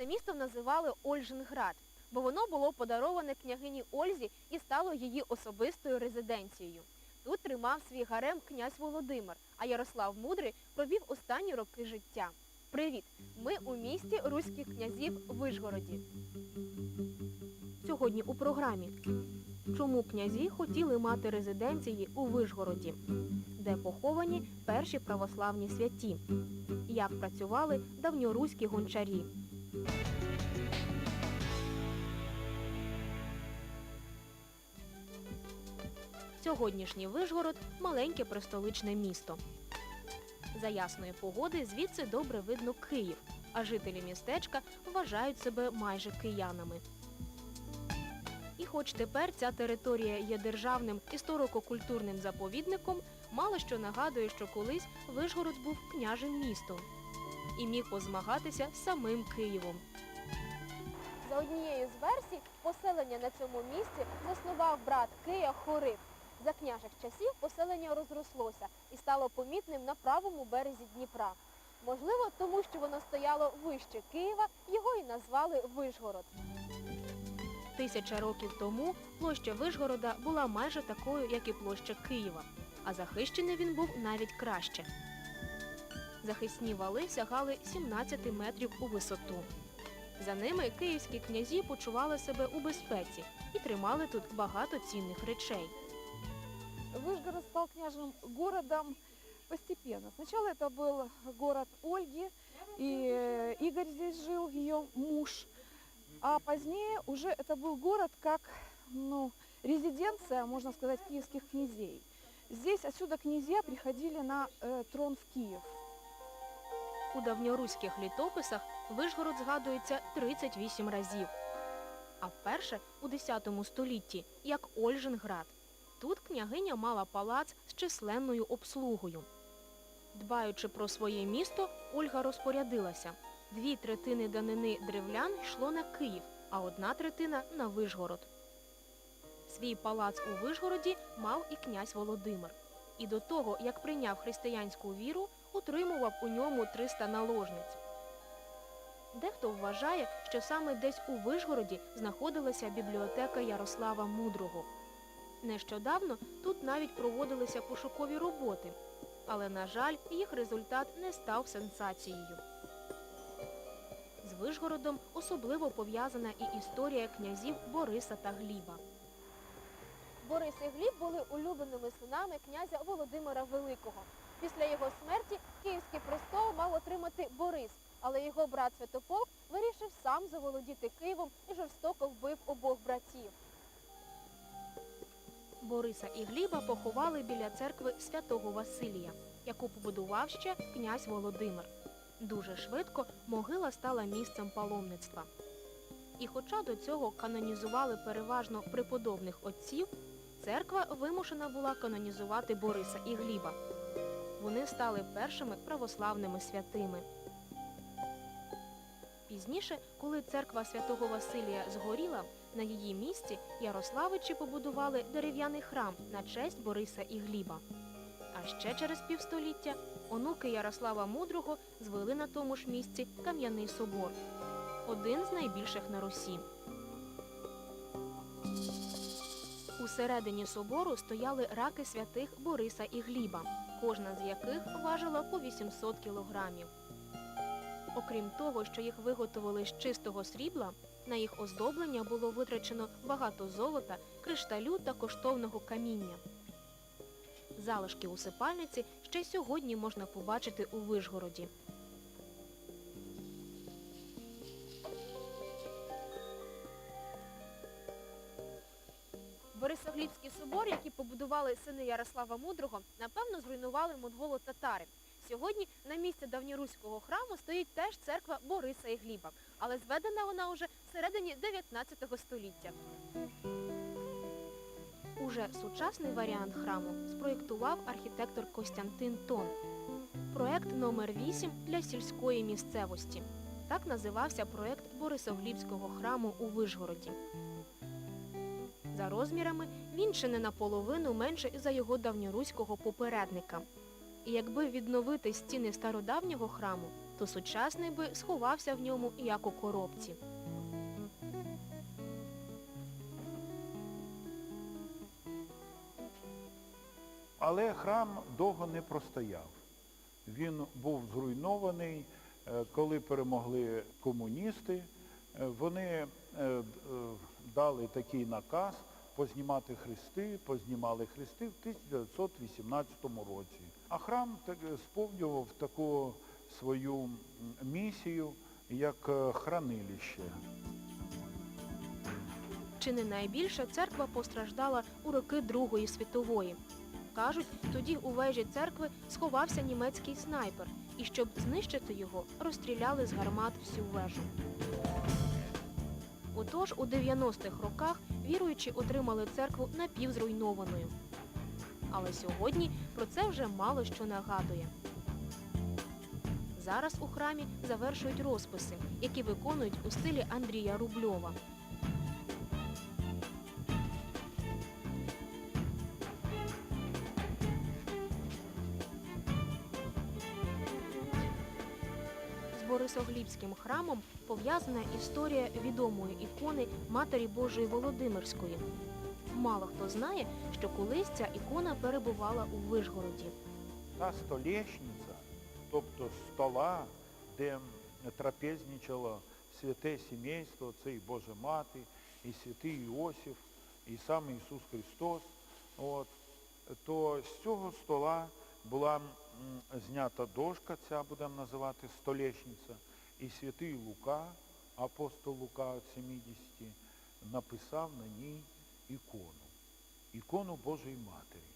Це місто називали Ольженград, бо воно було подароване княгині Ользі і стало її особистою резиденцією. Тут тримав свій гарем князь Володимир, а Ярослав Мудрий провів останні роки життя. Привіт! Ми у місті руських князів Вишгороді. Сьогодні у програмі. Чому князі хотіли мати резиденції у Вишгороді? Де поховані перші православні святі? Як працювали давньоруські гончарі? Сьогоднішній Вишгород маленьке пристоличне місто. За ясної погоди звідси добре видно Київ, а жителі містечка вважають себе майже киянами. І хоч тепер ця територія є державним історико-культурним заповідником, мало що нагадує, що колись Вишгород був княжим містом і міг позмагатися з самим Києвом. За однією з версій, поселення на цьому місці заснував брат Кия Хорив. За княжих часів поселення розрослося і стало помітним на правому березі Дніпра. Можливо, тому що воно стояло вище Києва, його і назвали Вишгород. Тисяча років тому площа Вишгорода була майже такою, як і площа Києва, а захищений він був навіть краще. Захисні вали сягали 17 метрів у висоту. За ними київські князі почували себе у безпеці і тримали тут багато цінних речей. Вышгород стал княжим городом постепенно. Сначала это был город Ольги, и э, Игорь здесь жил, ее муж. А позднее уже это был город как ну, резиденция, можно сказать, киевских князей. Здесь отсюда князья приходили на э, трон в Киев. У давньоруських літописах Вишгород згадується 38 разів. А вперше у 10 столітті як Ольженград. Тут княгиня мала палац з численною обслугою. Дбаючи про своє місто, Ольга розпорядилася. Дві третини данини древлян йшло на Київ, а одна третина на Вишгород. Свій палац у Вишгороді мав і князь Володимир. І до того, як прийняв християнську віру, утримував у ньому 300 наложниць. Дехто вважає, що саме десь у Вишгороді знаходилася бібліотека Ярослава Мудрого. Нещодавно тут навіть проводилися пошукові роботи, але, на жаль, їх результат не став сенсацією. З Вишгородом особливо пов'язана і історія князів Бориса та Гліба. Борис і Гліб були улюбленими синами князя Володимира Великого. Після його смерті київський престол мав отримати Борис, але його брат Святополк вирішив сам заволодіти Києвом і жорстоко вбив обох братів. Бориса і Гліба поховали біля церкви святого Василія, яку побудував ще князь Володимир. Дуже швидко могила стала місцем паломництва. І хоча до цього канонізували переважно преподобних отців, церква вимушена була канонізувати Бориса і Гліба. Вони стали першими православними святими. Пізніше, коли церква святого Василія згоріла, на її місці Ярославичі побудували дерев'яний храм на честь Бориса і Гліба. А ще через півстоліття онуки Ярослава Мудрого звели на тому ж місці Кам'яний собор, один з найбільших на Русі. У середині собору стояли раки святих Бориса і Гліба, кожна з яких важила по 800 кілограмів. Окрім того, що їх виготовили з чистого срібла, на їх оздоблення було витрачено багато золота, кришталю та коштовного каміння. Залишки усипальниці ще сьогодні можна побачити у Вишгороді. Борисоглібський собор, який побудували сини Ярослава Мудрого, напевно, зруйнували монголо-татари. Сьогодні на місці давньоруського храму стоїть теж церква Бориса і Гліба, але зведена вона уже всередині 19 століття. Уже сучасний варіант храму спроєктував архітектор Костянтин Тон. Проект номер 8 для сільської місцевості. Так називався проект Борисоглібського храму у Вишгороді. За розмірами він чи не наполовину менше за його давньоруського попередника. І якби відновити стіни стародавнього храму, то сучасний би сховався в ньому як у коробці. Але храм довго не простояв. Він був зруйнований, е, коли перемогли комуністи. Е, Вони е, дали такий наказ познімати хрести, познімали хрести в 1918 році. А храм так, е, сповнював таку свою місію, як е, хранилище. Чи не найбільше церква постраждала у роки Другої світової. Кажуть, тоді у вежі церкви сховався німецький снайпер, і щоб знищити його, розстріляли з гармат всю вежу. Отож, у 90-х роках віруючі отримали церкву напівзруйнованою. Але сьогодні про це вже мало що нагадує. Зараз у храмі завершують розписи, які виконують у стилі Андрія Рубльова. Борисоглібським храмом пов'язана історія відомої ікони Матері Божої Володимирської. Мало хто знає, що колись ця ікона перебувала у Вишгороді. Та столешниця, тобто стола, де трапезничало святе сімейство, це і Божа Мати, і святий Іосиф, і сам Ісус Христос. От, то з цього стола була знята дошка, ця будемо називати столешниця, і святий Лука, апостол Лука от 70, написав на ній ікону, ікону Божої Матері.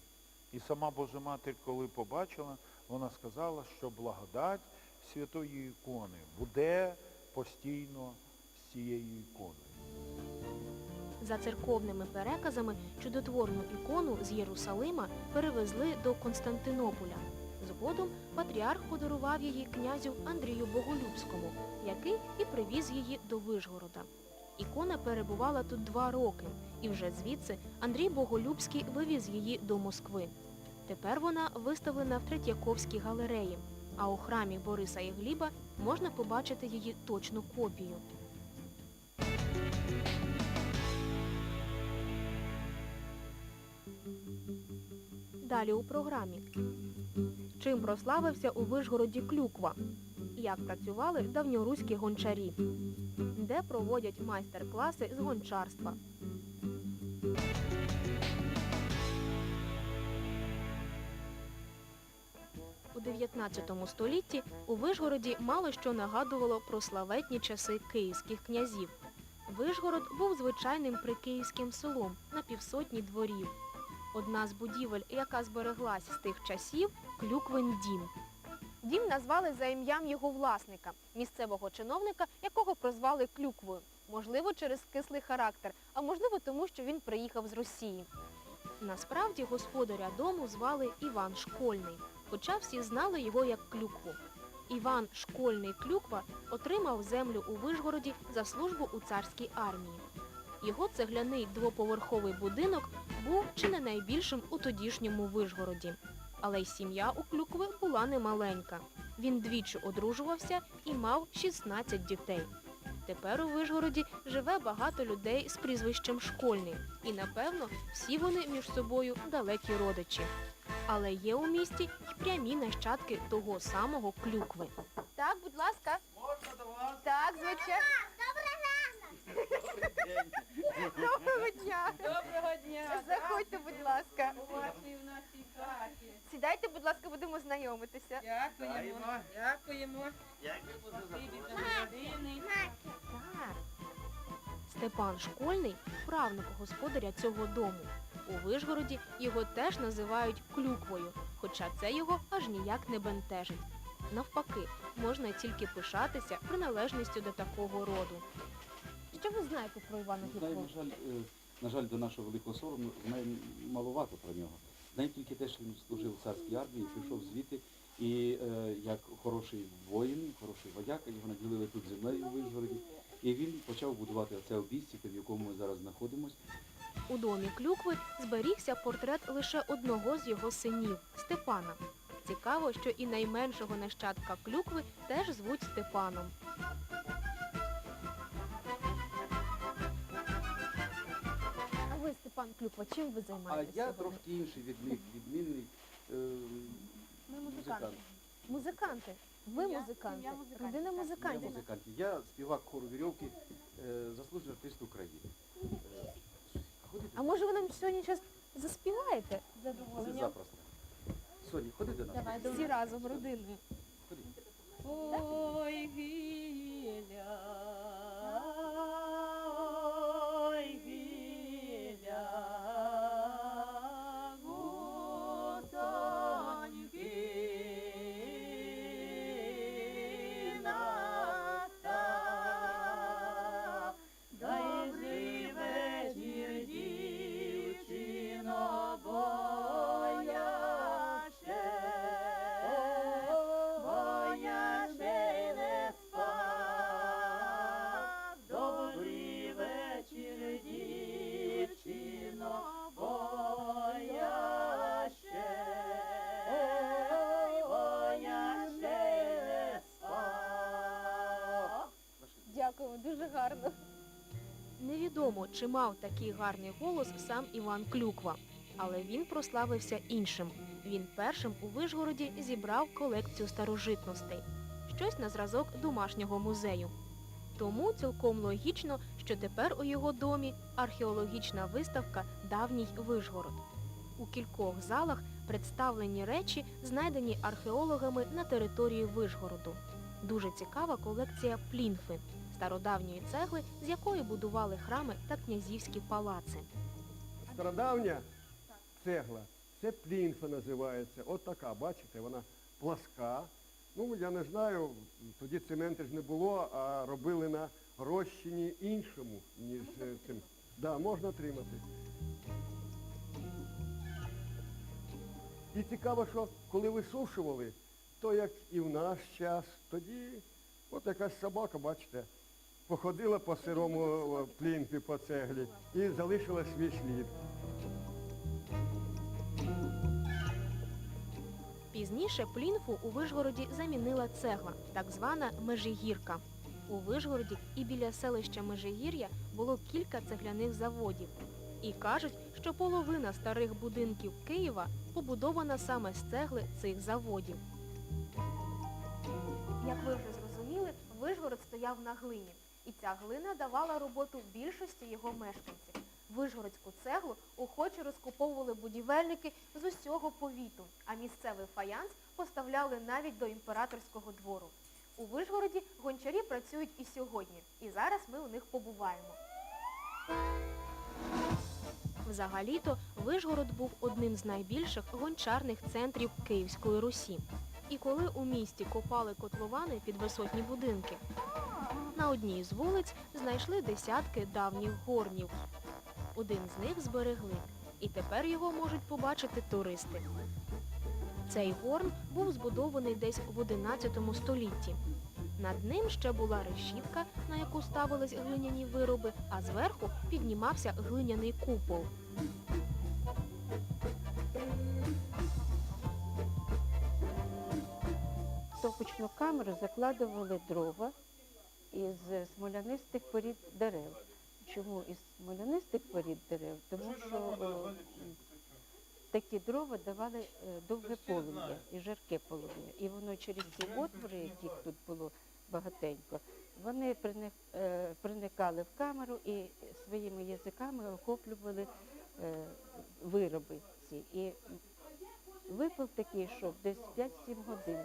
І сама Божа Матір, коли побачила, вона сказала, що благодать святої ікони буде постійно з цією іконою. За церковними переказами чудотворну ікону з Єрусалима перевезли до Константинополя. Згодом патріарх подарував її князю Андрію Боголюбському, який і привіз її до Вишгорода. Ікона перебувала тут два роки, і вже звідси Андрій Боголюбський вивіз її до Москви. Тепер вона виставлена в Третьяковській галереї, а у храмі Бориса і Гліба можна побачити її точну копію. Далі у програмі. Чим прославився у Вишгороді Клюква? Як працювали давньоруські гончарі? Де проводять майстер-класи з гончарства? У 19 столітті у Вишгороді мало що нагадувало про славетні часи київських князів. Вишгород був звичайним прикиївським селом на півсотні дворів. Одна з будівель, яка збереглась з тих часів Клюквин дім. Дім назвали за ім'ям його власника, місцевого чиновника, якого прозвали Клюквою. Можливо, через кислий характер, а можливо, тому що він приїхав з Росії. Насправді господаря дому звали Іван Школьний, хоча всі знали його як Клюкву. Іван Школьний Клюква отримав землю у Вишгороді за службу у царській армії. Його цегляний двоповерховий будинок був чи не найбільшим у тодішньому Вишгороді. Але й сім'я у Клюкви була немаленька. Він двічі одружувався і мав 16 дітей. Тепер у Вишгороді живе багато людей з прізвищем Школьний. І, напевно, всі вони між собою далекі родичі. Але є у місті й прямі нащадки того самого Клюкви. Так, будь ласка. Можна до вас? Так, звичайно. Доброго дня. Доброго дня. Заходьте, будь ласка. Ваші в нашій хаті. Сідайте, будь ласка, будемо знайомитися. Дякуємо. Дякуємо. Спасибі за. Так. Степан Школьний правнук господаря цього дому. У Вишгороді його теж називають клюквою, хоча це його аж ніяк не бентежить. Навпаки, можна тільки пишатися приналежністю до такого роду. Що ви знаєте про Івана Знаю, Клюкву? на жаль, е, на жаль, до нашого великого сорому знаю маловато про нього. Знаю тільки те, що він служив в царській армії, прийшов звідти, і е, як хороший воїн, хороший вояк, його наділили тут землею у Вишгороді. І він почав будувати оце обійстя, в якому ми зараз знаходимося. У домі Клюкви зберігся портрет лише одного з його синів Степана. Цікаво, що і найменшого нащадка клюкви теж звуть Степаном. Ви, Степан Клюква, чим ви А займаєтеся? я сьогодні? трошки інший від них, відмінний е, Ми музикант. Музиканти. Ви Сім'я- музиканти. сім'я музикантів, Родина так. Я музикантів. музикант. Я співак хору вірьовки, е, заслужений артист України. Е, Ходи А може ви нам сьогодні щось заспіваєте? Це запросто. Соня, ходи до нас. Давай, Всі разом родиною. Ходи. Ой, гіля, чи мав такий гарний голос сам Іван Клюква, але він прославився іншим. Він першим у Вишгороді зібрав колекцію старожитностей, щось на зразок домашнього музею. Тому цілком логічно, що тепер у його домі археологічна виставка Давній Вишгород. У кількох залах представлені речі, знайдені археологами на території Вишгороду. Дуже цікава колекція плінфи стародавньої цегли, з якої будували храми та князівські палаци. Стародавня цегла, це плінфа називається. От така, бачите, вона пласка. Ну, я не знаю, тоді цементу ж не було, а робили на розчині іншому, ніж цим. Да, можна тримати. І цікаво, що коли висушували, то як і в наш час, тоді от якась собака, бачите, походила по сирому о, плінфі, по цеглі і залишила свій слід. Пізніше плінфу у Вишгороді замінила цегла, так звана межигірка. У Вишгороді і біля селища Межигір'я було кілька цегляних заводів. І кажуть, що половина старих будинків Києва побудована саме з цегли цих заводів. Як ви вже зрозуміли, Вишгород стояв на глині. І ця глина давала роботу більшості його мешканців. Вишгородську цеглу охоче розкуповували будівельники з усього повіту, а місцевий фаянс поставляли навіть до імператорського двору. У Вишгороді гончарі працюють і сьогодні, і зараз ми у них побуваємо. Взагалі-то Вишгород був одним з найбільших гончарних центрів Київської Русі. І коли у місті копали котловани під висотні будинки, на одній з вулиць знайшли десятки давніх горнів. Один з них зберегли, і тепер його можуть побачити туристи. Цей горн був збудований десь в 11 столітті. Над ним ще була решітка, на яку ставились глиняні вироби, а зверху піднімався глиняний купол. Топочну камеру закладували дрова із смолянистих порід дерев. Чому із смолянистих порід дерев? Тому що о, такі дрова давали е, довге полум'я і жарке полум'я. І воно через ці отвори, яких тут було багатенько, вони проник- е, проникали в камеру і своїми язиками охоплювали е, вироби ці. І випал такий йшов десь 5-7 годин.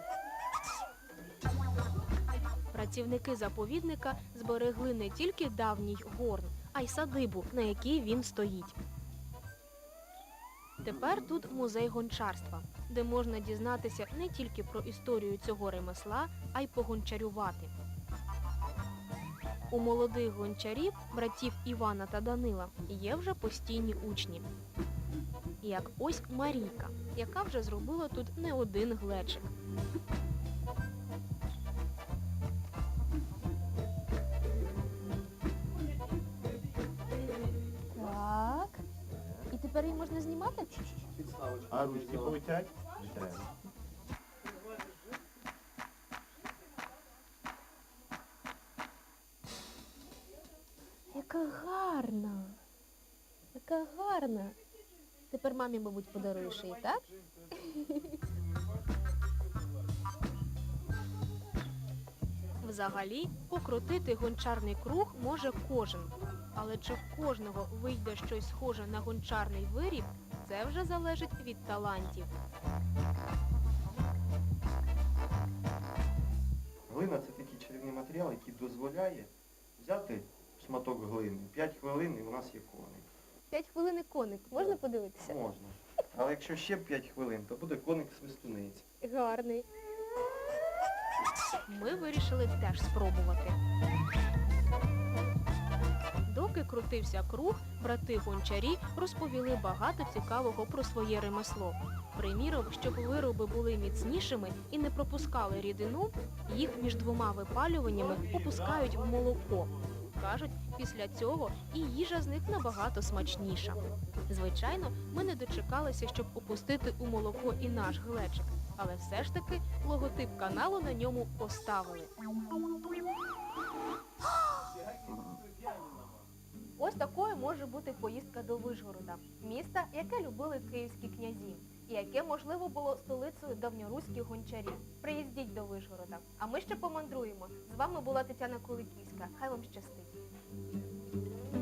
Працівники заповідника зберегли не тільки давній горн, а й садибу, на якій він стоїть. Тепер тут музей гончарства, де можна дізнатися не тільки про історію цього ремесла, а й погончарювати. У молодих гончарів, братів Івана та Данила, є вже постійні учні. Як ось Марійка, яка вже зробила тут не один глечик. Батареї можна знімати? А ручки повитять? Яка гарна. Яка гарна. Тепер мамі, мабуть, подаруєш її, так? Взагалі, покрутити гончарний круг може кожен. Але чи в кожного вийде щось схоже на гончарний виріб, це вже залежить від талантів. Глина це такий чарівний матеріал, який дозволяє взяти шматок глини, 5 хвилин і у нас є коник. П'ять хвилин і коник. Можна подивитися? Можна. Але якщо ще 5 хвилин, то буде коник свистуниць. Гарний. Ми вирішили теж спробувати. Доки крутився круг, брати гончарі розповіли багато цікавого про своє ремесло. Приміром, щоб вироби були міцнішими і не пропускали рідину, їх між двома випалюваннями опускають в молоко. Кажуть, після цього і їжа з них набагато смачніша. Звичайно, ми не дочекалися, щоб опустити у молоко і наш глечик, але все ж таки логотип каналу на ньому поставили. Ось такою може бути поїздка до Вишгорода, міста, яке любили київські князі, і яке, можливо, було столицею давньоруських гончарів. Приїздіть до Вишгорода. А ми ще помандруємо. З вами була Тетяна Куликівська. Хай вам щастить.